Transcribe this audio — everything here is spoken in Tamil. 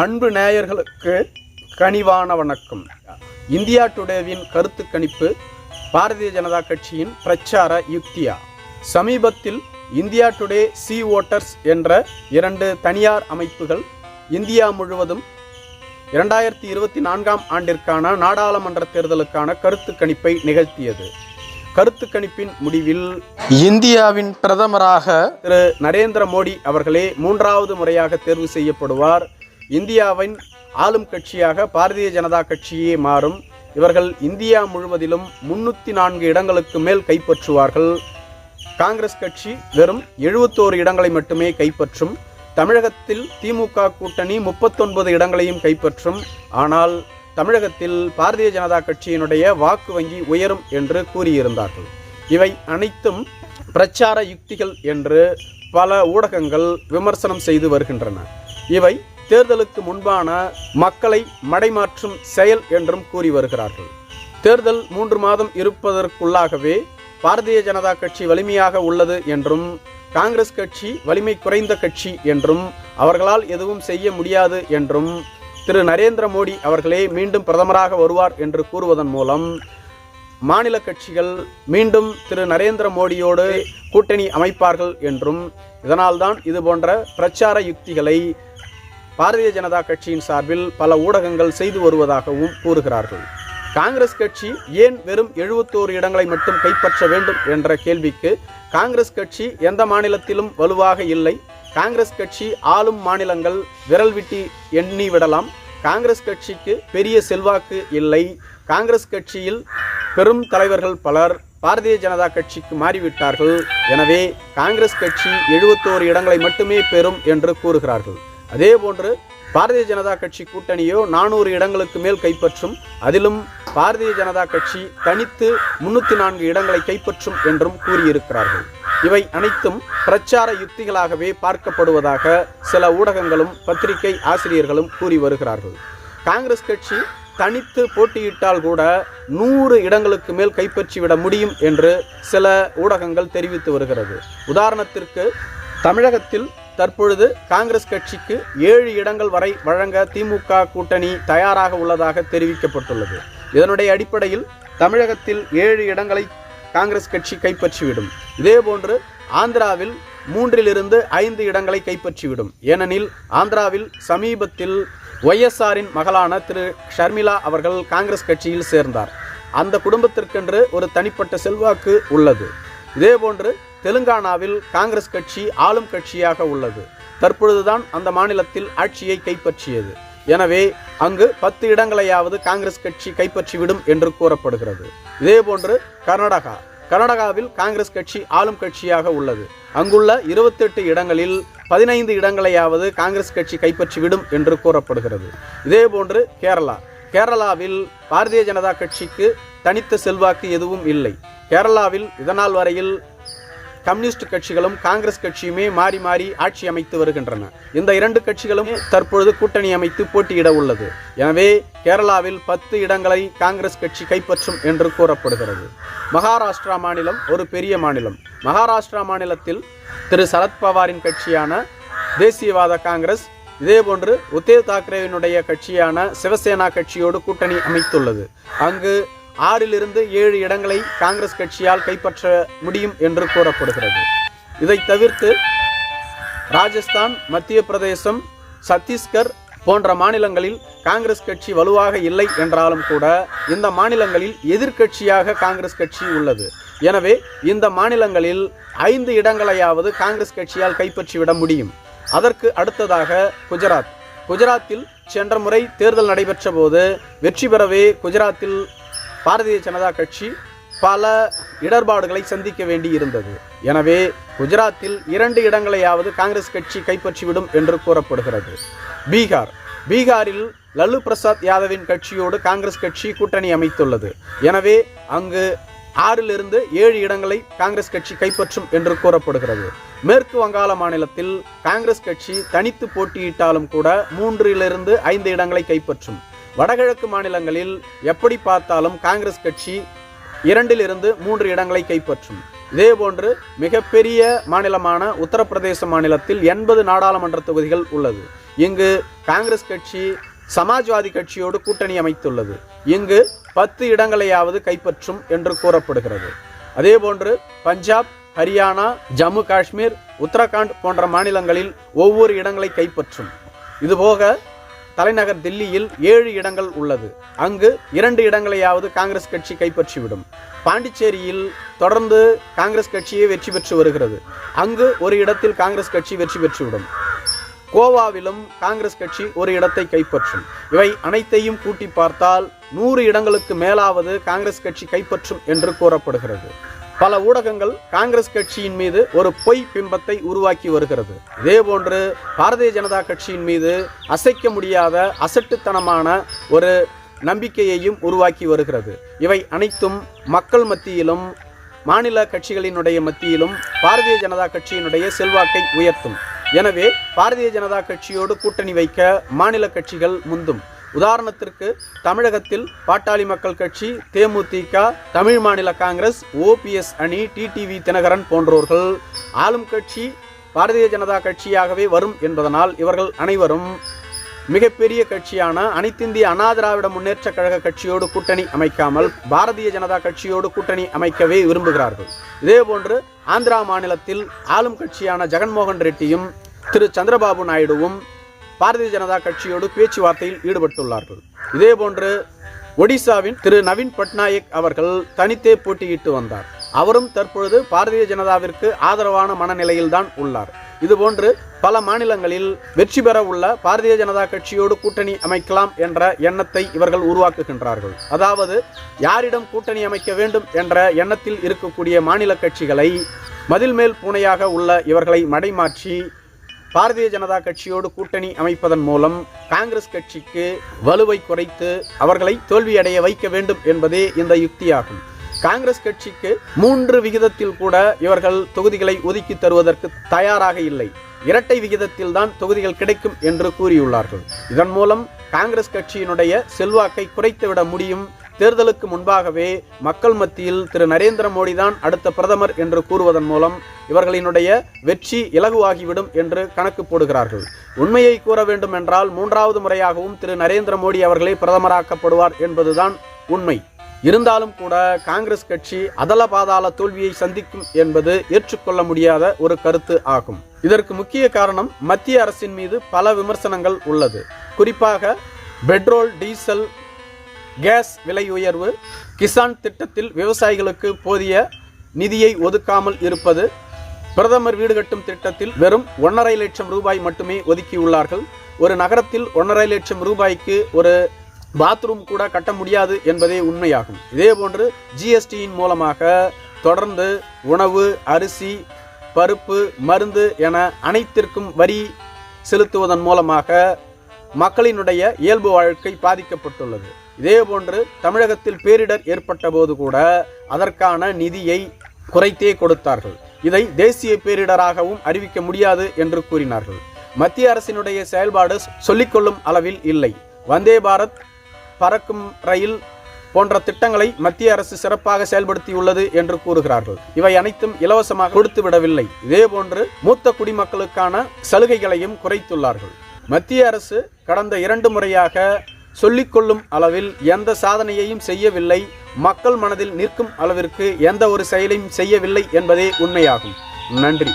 அன்பு நேயர்களுக்கு கனிவான வணக்கம். இந்தியா டுடேவின் கருத்து கணிப்பு பாரதிய ஜனதா கட்சியின் பிரச்சார யுக்தியா? சமீபத்தில் இந்தியா டுடே சி ஓட்டர்ஸ் என்ற இரண்டு தனியார் அமைப்புகள் இந்தியா முழுவதும் இரண்டாயிரத்தி இருபத்தி நான்காம் ஆண்டிற்கான நாடாளுமன்ற தேர்தலுக்கான கருத்து கணிப்பை நிகழ்த்தியது. கருத்து கணிப்பின் முடிவில் இந்தியாவின் பிரதமராக திரு நரேந்திர மோடி அவர்களே மூன்றாவது முறையாக தேர்வு செய்யப்படுவார். இந்தியாவின் ஆளும் கட்சியாக பாரதிய ஜனதா கட்சியே மாறும். இவர்கள் இந்தியா முழுவதிலும் முன்னூற்றி நான்கு இடங்களுக்கு மேல் கைப்பற்றுவார்கள். காங்கிரஸ் கட்சி வெறும் எழுபத்தோரு இடங்களை மட்டுமே கைப்பற்றும். தமிழகத்தில் திமுக கூட்டணி முப்பத்தொன்பது இடங்களையும் கைப்பற்றும். ஆனால் தமிழகத்தில் பாரதிய ஜனதா கட்சியினுடைய வாக்கு வங்கி உயரும் என்று கூறியிருந்தார்கள். இவை அனைத்தும் பிரச்சார யுக்திகள் என்று பல ஊடகங்கள் விமர்சனம் செய்து வருகின்றன. இவை தேர்தலுக்கு முன்பான மக்களை மடைமாற்றும் செயல் என்றும் கூறி வருகிறார்கள். தேர்தல் மூன்று மாதம் இருப்பதற்குள்ளாகவே பாரதிய ஜனதா கட்சி வலிமையாக உள்ளது என்றும் காங்கிரஸ் கட்சி வலிமை குறைந்த கட்சி என்றும் அவர்களால் எதுவும் செய்ய முடியாது என்றும் திரு நரேந்திர மோடி அவர்களே மீண்டும் பிரதமராக வருவார் என்று கூறுவதன் மூலம் மாநில கட்சிகள் மீண்டும் திரு நரேந்திர மோடியோடு கூட்டணி அமைப்பார்கள் என்றும் இதனால்தான் இது போன்ற பிரச்சார யுக்திகளை பாரதிய ஜனதா கட்சியின் சார்பில் பல ஊடகங்கள் செய்து வருவதாகவும் கூறுகிறார்கள். காங்கிரஸ் கட்சி ஏன் வெறும் எழுபத்தோரு இடங்களை மட்டும் கைப்பற்ற வேண்டும் என்ற கேள்விக்கு காங்கிரஸ் கட்சி எந்த மாநிலத்திலும் வலுவாக இல்லை. காங்கிரஸ் கட்சி ஆளும் மாநிலங்கள் விரல் விட்டி எண்ணி விடலாம். காங்கிரஸ் கட்சிக்கு பெரிய செல்வாக்கு இல்லை. காங்கிரஸ் கட்சியில் பெரும் தலைவர்கள் பலர் பாரதிய ஜனதா கட்சிக்கு மாறிவிட்டார்கள். எனவே காங்கிரஸ் கட்சி எழுபத்தோரு இடங்களை மட்டுமே பெறும் என்று கூறுகிறார்கள். அதே போன்று பாரதிய ஜனதா கட்சி கூட்டணியோ நானூறு இடங்களுக்கு மேல் கைப்பற்றும் அதிலும் பாரதிய ஜனதா கட்சி தனித்து முன்னூற்றி நான்கு இடங்களை கைப்பற்றும் என்றும் கூறியிருக்கிறார்கள். இவை அனைத்தும் பிரச்சார யுக்திகளாகவே பார்க்கப்படுவதாக சில ஊடகங்களும் பத்திரிகை ஆசிரியர்களும் கூறி வருகிறார்கள். காங்கிரஸ் கட்சி தனித்து போட்டியிட்டால் கூட நூறு இடங்களுக்கு மேல் கைப்பற்றிவிட முடியும் என்று சில ஊடகங்கள் தெரிவித்து வருகிறது. உதாரணத்திற்கு தமிழகத்தில் தற்பொழுது காங்கிரஸ் கட்சிக்கு ஏழு இடங்கள் வரை வழங்க திமுக கூட்டணி தயாராக உள்ளதாக தெரிவிக்கப்பட்டுள்ளது. இதனுடைய அடிப்படையில் தமிழகத்தில் ஏழு இடங்களை காங்கிரஸ் கட்சி கைப்பற்றிவிடும். இதேபோன்று ஆந்திராவில் மூன்றிலிருந்து ஐந்து இடங்களை கைப்பற்றிவிடும். ஏனெனில் ஆந்திராவில் சமீபத்தில் ஒய்எஸ்ஆரின் மகளான திரு ஷர்மிளா அவர்கள் காங்கிரஸ் கட்சியில் சேர்ந்தார். அந்த குடும்பத்திற்கென்று ஒரு தனிப்பட்ட செல்வாக்கு உள்ளது. இதேபோன்று தெலுங்கானாவில் காங்கிரஸ் கட்சி ஆளும் கட்சியாக உள்ளது. தற்பொழுதுதான் அந்த மாநிலத்தில் ஆட்சியை கைப்பற்றியது. எனவே அங்கு பத்து இடங்களையாவது காங்கிரஸ் கட்சி கைப்பற்றிவிடும் என்று கூறப்படுகிறது. இதேபோன்று கர்நாடகா. கர்நாடகாவில் காங்கிரஸ் கட்சி ஆளும் கட்சியாக உள்ளது. அங்குள்ள இருபத்தெட்டு இடங்களில் பதினைந்து இடங்களையாவது காங்கிரஸ் கட்சி கைப்பற்றிவிடும் என்று கூறப்படுகிறது. இதேபோன்று கேரளா. கேரளாவில் பாரதிய ஜனதா கட்சிக்கு தனித்த செல்வாக்கு எதுவும் இல்லை. கேரளாவில் இதனால் வரையில் கம்யூனிஸ்ட் கட்சிகளும் காங்கிரஸ் கட்சியுமே மாறி மாறி ஆட்சி அமைத்து வருகின்றன. இந்த இரண்டு கட்சிகளும் தற்பொழுது கூட்டணி அமைத்து போட்டியிட உள்ளது. எனவே கேரளாவில் பத்து இடங்களை காங்கிரஸ் கட்சி கைப்பற்றும் என்று கூறப்படுகிறது. மகாராஷ்டிரா மாநிலம் ஒரு பெரிய மாநிலம். மகாராஷ்டிரா மாநிலத்தில் திரு சரத்பவாரின் கட்சியான தேசியவாத காங்கிரஸ் இதேபோன்று உத்தேவ் தாக்கரேவினுடைய கட்சியான சிவசேனா கட்சியோடு கூட்டணி அமைத்துள்ளது. அங்கு ஆறிலிருந்து ஏழு இடங்களை காங்கிரஸ் கட்சியால் கைப்பற்ற முடியும் என்று கூறப்படுகிறது. இதை தவிர்த்து ராஜஸ்தான் மத்திய பிரதேசம் சத்தீஸ்கர் போன்ற மாநிலங்களில் காங்கிரஸ் கட்சி வலுவாக இல்லை என்றாலும் கூட இந்த மாநிலங்களில் எதிர்க்கட்சியாக காங்கிரஸ் கட்சி உள்ளது. எனவே இந்த மாநிலங்களில் ஐந்து இடங்களையாவது காங்கிரஸ் கட்சியால் கைப்பற்றிவிட முடியும். அதற்கு அடுத்ததாக குஜராத். குஜராத்தில் சென்ற முறை தேர்தல் நடைபெற்ற போது வெற்றி பெறவே குஜராத்தில் பாரதிய ஜனதா கட்சி பல இடர்பாடுகளை சந்திக்க வேண்டி இருந்தது. எனவே குஜராத்தில் இரண்டு இடங்களையாவது காங்கிரஸ் கட்சி கைப்பற்றிவிடும் என்று கூறப்படுகிறது. பீகார். பீகாரில் லல்லு பிரசாத் யாதவின் கட்சியோடு காங்கிரஸ் கட்சி கூட்டணி அமைத்துள்ளது. எனவே அங்கு ஆறிலிருந்து ஏழு இடங்களை காங்கிரஸ் கட்சி கைப்பற்றும் என்று கூறப்படுகிறது. மேற்கு வங்காள மாநிலத்தில் காங்கிரஸ் கட்சி தனித்து போட்டியிட்டாலும் கூட மூன்றிலிருந்து ஐந்து இடங்களை கைப்பற்றும். வடகிழக்கு மாநிலங்களில் எப்படி பார்த்தாலும் காங்கிரஸ் கட்சி இரண்டிலிருந்து மூன்று இடங்களை கைப்பற்றும். இதேபோன்று மிகப்பெரிய மாநிலமான உத்தரப்பிரதேச மாநிலத்தில் எண்பது நாடாளுமன்ற தொகுதிகள் உள்ளது. இங்கு காங்கிரஸ் கட்சி சமாஜ்வாதி கட்சியோடு கூட்டணி அமைத்துள்ளது. இங்கு பத்து இடங்களையாவது கைப்பற்றும் என்று கூறப்படுகிறது. அதேபோன்று பஞ்சாப் ஹரியானா ஜம்மு காஷ்மீர் உத்தரகாண்ட் போன்ற மாநிலங்களில் ஒவ்வொரு இடங்களை கைப்பற்றும். இதுபோக தலைநகர் தில்லியில் ஏழு இடங்கள் உள்ளது. அங்கு இரண்டு இடங்களையாவது காங்கிரஸ் கட்சி கைப்பற்றிவிடும். பாண்டிச்சேரியில் தொடர்ந்து காங்கிரஸ் கட்சியே வெற்றி பெற்று வருகிறது. அங்கு ஒரு இடத்தில் காங்கிரஸ் கட்சி வெற்றி பெற்றுவிடும். கோவாவிலும் காங்கிரஸ் கட்சி ஒரு இடத்தை கைப்பற்றும். இவை அனைத்தையும் கூட்டி பார்த்தால் நூறு இடங்களுக்கு மேலாவது காங்கிரஸ் கட்சி கைப்பற்றும் என்று கூறப்படுகிறது. பல ஊடகங்கள் காங்கிரஸ் கட்சியின் மீது ஒரு பொய் பிம்பத்தை உருவாக்கி வருகிறது. இதேபோன்று பாரதிய ஜனதா கட்சியின் மீது அசைக்க முடியாத அசட்டுத்தனமான ஒரு நம்பிக்கையையும் உருவாக்கி வருகிறது. இவை அனைத்தும் மக்கள் மத்தியிலும் மாநில கட்சிகளினுடைய மத்தியிலும் பாரதிய ஜனதா கட்சியினுடைய செல்வாக்கை உயர்த்தும். எனவே பாரதிய ஜனதா கட்சியோடு கூட்டணி வைக்க மாநில கட்சிகள் முந்தும். உதாரணத்திற்கு தமிழகத்தில் பாட்டாளி மக்கள் கட்சி தேமுதிக தமிழ் மாநில காங்கிரஸ் ஓபிஎஸ் அணி டிடிவி தினகரன் போன்றோர்கள். ஆளும் கட்சி பாரதிய ஜனதா கட்சியாகவே வரும் என்பதனால் இவர்கள் அனைவரும் மிகப்பெரிய கட்சியான அனைத்திந்திய அண்ணா முன்னேற்ற கழக கட்சியோடு கூட்டணி அமைக்காமல் பாரதிய ஜனதா கட்சியோடு கூட்டணி அமைக்கவே விரும்புகிறார்கள். இதேபோன்று ஆந்திரா மாநிலத்தில் ஆளும் கட்சியான ஜெகன்மோகன் ரெட்டியும் திரு சந்திரபாபு நாயுடுவும் பாரதிய ஜனதா கட்சியோடு பேச்சுவார்த்தையில் ஈடுபட்டுள்ளார்கள். இதேபோன்று ஒடிசாவின் திரு நவீன் பட்நாயக் அவர்கள் தனித்தே போட்டியிட்டு வந்தார். அவரும் தற்பொழுது பாரதிய ஜனதாவிற்கு ஆதரவான மனநிலையில்தான் உள்ளார். இதுபோன்று பல மாநிலங்களில் வெற்றி பெற உள்ள பாரதிய ஜனதா கட்சியோடு கூட்டணி அமைக்கலாம் என்ற எண்ணத்தை இவர்கள் உருவாக்குகின்றார்கள். அதாவது யாரிடம் கூட்டணி அமைக்க வேண்டும் என்ற எண்ணத்தில் இருக்கக்கூடிய மாநில கட்சிகளை மதில் மேல் பூனையாக உள்ள இவர்களை மடைமாற்றி பாரதிய ஜனதா கட்சியோடு கூட்டணி அமைப்பதன் மூலம் காங்கிரஸ் கட்சிக்கு வலுவை குறைத்து அவர்களை தோல்வியடைய வைக்க வேண்டும் என்பதே இந்த யுக்தியாகும். காங்கிரஸ் கட்சிக்கு மூன்று விகிதத்தில் கூட இவர்கள் தொகுதிகளை ஒதுக்கி தருவதற்கு தயாராக இல்லை. இரட்டை விகிதத்தில் தான் தொகுதிகள் கிடைக்கும் என்று கூறியுள்ளார்கள். இதன் மூலம் காங்கிரஸ் கட்சியினுடைய செல்வாக்கை குறைத்துவிட முடியும் தேர்தலுக்கு முன்பாகவே மக்கள் மத்தியில் திரு நரேந்திர மோடி தான் அடுத்த பிரதமர் என்று கூறுவதன் மூலம் இவர்களினுடைய வெற்றி இலகுவாகிவிடும் என்று கணக்கு போடுகிறார்கள். உண்மையை கூற வேண்டும் என்றால் மூன்றாவது முறையாகவும் திரு நரேந்திர மோடி அவர்களே பிரதமராக்கப்படுவார் என்பதுதான் உண்மை. இருந்தாலும் கூட காங்கிரஸ் கட்சி அதல பாதாள தோல்வியை சந்திக்கும் என்பது ஏற்றுக்கொள்ள முடியாத ஒரு கருத்து ஆகும். இதற்கு முக்கிய காரணம் மத்திய அரசின் மீது பல விமர்சனங்கள் உள்ளது. குறிப்பாக பெட்ரோல் டீசல் கேஸ் விலை உயர்வு கிசான் திட்டத்தில் விவசாயிகளுக்கு போதிய நிதியை ஒதுக்காமல் இருப்பது பிரதமர் வீடு கட்டும் திட்டத்தில் வெறும் ஒன்றரை லட்சம் ரூபாய் மட்டுமே ஒதுக்கியுள்ளார்கள். ஒரு நகரத்தில் ஒன்றரை லட்சம் ரூபாய்க்கு ஒரு பாத்ரூம் கூட கட்ட முடியாது என்பதே உண்மையாகும். இதேபோன்று ஜிஎஸ்டியின் மூலமாக தொடர்ந்து உணவு அரிசி பருப்பு மருந்து என அனைத்திற்கும் வரி செலுத்துவதன் மூலமாக மக்களினுடைய இயல்பு வாழ்க்கை பாதிக்கப்பட்டுள்ளது. இதேபோன்று தமிழகத்தில் பேரிடர் ஏற்பட்ட போது கூட அதற்கான நிதியை குறைத்தே கொடுத்தார்கள். இதை தேசிய பேரிடராகவும் அறிவிக்க முடியாது என்று கூறினார்கள். மத்திய அரசினுடைய செயல்பாடு சொல்லிக்கொள்ளும் அளவில் இல்லை. வந்தே பாரத் பறக்கும் ரயில் போன்ற திட்டங்களை மத்திய அரசு சிறப்பாக செயல்படுத்தியுள்ளது என்று கூறுகிறார்கள். இவை அனைத்தும் இலவசமாக கொடுத்து விடவில்லை இதேபோன்று மூத்த குடிமக்களுக்கான சலுகைகளையும் குறைத்துள்ளார்கள். மத்திய அரசு கடந்த இரண்டு முறையாக சொல்லிக்கொள்ளும் அளவில் எந்த சாதனையையும் செய்யவில்லை. மக்கள் மனதில் நிற்கும் அளவிற்கு எந்த ஒரு செயலையும் செய்யவில்லை என்பதே உண்மையாகும். நன்றி.